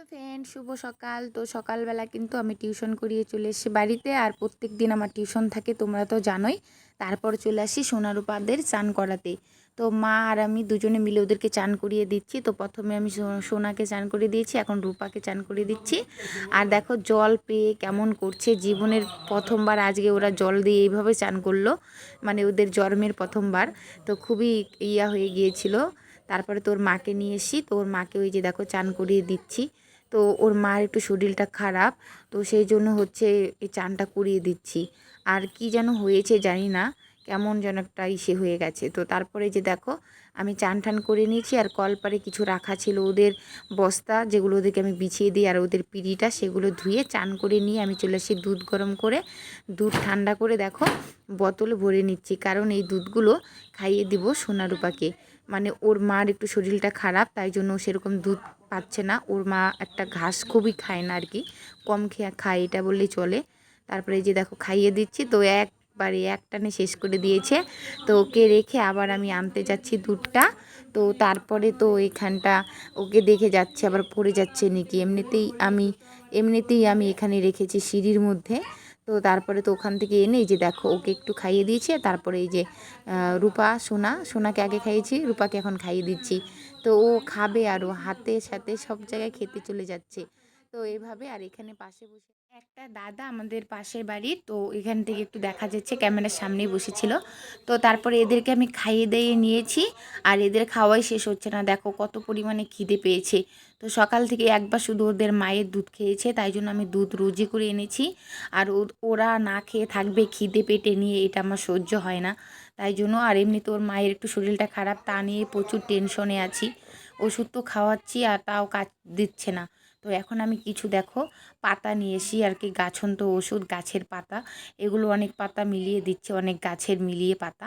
Hello friend, শুভ সকাল। তো সকালবেলা কিন্তু আমি টিউশন করিয়ে চলে এসেছি বাড়িতে আর প্রত্যেক দিন আমার টিউশন থাকে, তোমরা তো জানোই। তারপর চলে আসি সোনারূপাদের চান করাতে। তো মা আর আমি দুজনে মিলে ওদেরকে চান করিয়ে দিচ্ছি। তো প্রথমে আমি সোনাকে চান করিয়ে দিয়েছি, এখন রূপাকে চান করিয়ে দিচ্ছি। আর দেখো জল পেয়ে কেমন করছে, জীবনের প্রথমবার আজকে ওরা জল দিয়ে এইভাবে চান করল। মানে ওদের জন্মের প্রথমবার। তো খুবই ইয়া হয়ে গিয়েছিল। তারপরে তোর মাকে নিয়ে এসি তোর মাকে ওই যে দেখো চান করিয়ে দিচ্ছি। তো ওর মার একটু শরীরটা খারাপ, তো সেই জন্য হচ্ছে এই চানটা করিয়ে দিচ্ছি। আর কি যেন হয়েছে জানি না, কেমন যেন একটা ইসে হয়ে গেছে। তো তারপরে যে দেখো, আমি চান টান করে নিয়েছি আর কলপারে কিছু রাখা ছিল ওদের বস্তা, যেগুলো ওদেরকে আমি বিছিয়ে দিই আর ওদের পিড়িটা, সেগুলো ধুয়ে চান করে নিয়ে আমি চলে আসি দুধ গরম করে, দুধ ঠান্ডা করে দেখো, বোতলে ভরে নিচ্ছি। কারণ এই দুধগুলো খাইয়ে দিব সোনারূপাকে। মানে ওর মার একটু শরীরটা খারাপ, তাই জন্য সেরকম দুধ পাচ্ছে না। ওর মা একটা ঘাস খুবই খায় না আর কি কম খেয়ে খায়, এটা বললেই চলে। তারপরে যে দেখো, খাইয়ে দিচ্ছি, তো একবারে এক টানে শেষ করে দিয়েছে। তো ওকে রেখে আবার আমি আনতে যাচ্ছি দুধটা। তো তারপরে তো এখানটা ওকে দেখে যাচ্ছে, আবার পড়ে যাচ্ছে নাকি। এমনিতেই আমি এমনিতেই আমি এখানে রেখেছি সিঁড়ির মধ্যে। তো তারপরে তো ওখান থেকে এনে যে দেখো, ওকে একটু খাইয়ে দিয়েছে। তারপরে এই যে রূপা, সোনা, সোনাকে আগে খাইয়েছি, রূপাকে এখন খাইয়ে দিচ্ছি। তো ও খাবে আরও হাতে সাথে সব জায়গায় খেতে চলে যাচ্ছে। তো এভাবে আর এখানে পাশে বসে একটা দাদা আমাদের পাশের বাড়ি, তো এখান থেকে একটু দেখা যাচ্ছে, ক্যামেরার সামনেই বসেছিল। তো তারপরে এদেরকে আমি খাইয়ে দিয়ে নিয়েছি, আর এদের খাওয়াই শেষ হচ্ছে না। দেখো কত পরিমাণে খিদে পেয়েছে। তো সকাল থেকে একবার শুধু ওদের মায়ের দুধ খেয়েছে, তাই জন্য আমি দুধ রুজি করে এনেছি। আর ওরা না খেয়ে থাকবে, খিদে পেটে নিয়ে এটা আমার সহ্য হয় না। তাই জন্য, আর এমনি তোর মায়ের একটু শরীরটা খারাপ, তা নিয়ে প্রচুর টেনশনে আছি। ওষুধ তো খাওয়াচ্ছি, আর তাও কাজ দিচ্ছে না। তো এখন আমি কিছু দেখো, পাতা নিয়ে এসি আর কি গাছন্ত ওষুধ, গাছের পাতা। এগুলো অনেক পাতা মিলিয়ে দিচ্ছে, অনেক গাছের মিলিয়ে পাতা।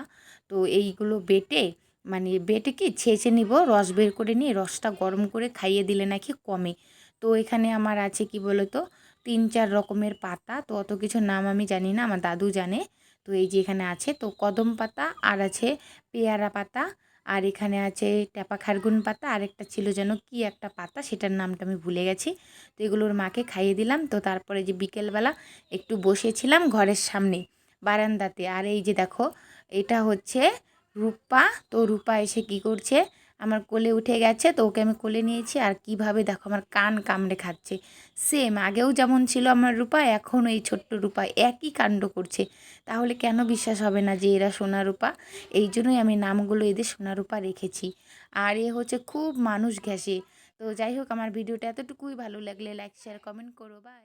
তো এইগুলো বেটে মানে বেটে কি, ছেঁচে নিব, রস বের করে নিয়ে রসটা গরম করে খাইয়ে দিলে নাকি কমে। তো এখানে আমার আছে কি বলো তো তিন চার রকমের পাতা, তো অত কিছু নাম আমি জানি না, আমার দাদু জানে। তো এই যে এখানে আছে, তো কদম পাতা, আর আছে পেয়ারা পাতা আর এখানে আছে ট্যাপা খারগুন পাতা আর একটা ছিল যেন কি একটা পাতা, সেটার নামটা আমি ভুলে গেছি। তো এগুলোর মাকে খাইয়ে দিলাম। তো তারপরে যে বিকেলবেলা একটু বসেছিলাম ঘরের সামনে বারান্দাতে। আর এই যে দেখো, এটা হচ্ছে রূপা। তো রূপা এসে কি করছে আমার কোলে উঠে গেছে, তো ওকে আমি কোলে নিয়েছি। আর কীভাবে দেখো আমার কান কামড়ে খাচ্ছে। সেম আগেও যেমন ছিল আমার রূপা, এখনও এই ছোট্ট রূপা একই কাণ্ড করছে। তাহলে কেন বিশ্বাস হবে না যে এরা সোনা রূপা? এই জন্যই আমি নামগুলো এদের সোনা রূপা রেখেছি। আর এ হচ্ছে খুব মানুষ ঘেঁষে। তো যাই হোক, আমার ভিডিওটা এতটুকুই। ভালো লাগলে লাইক শেয়ার কমেন্ট করো। বাই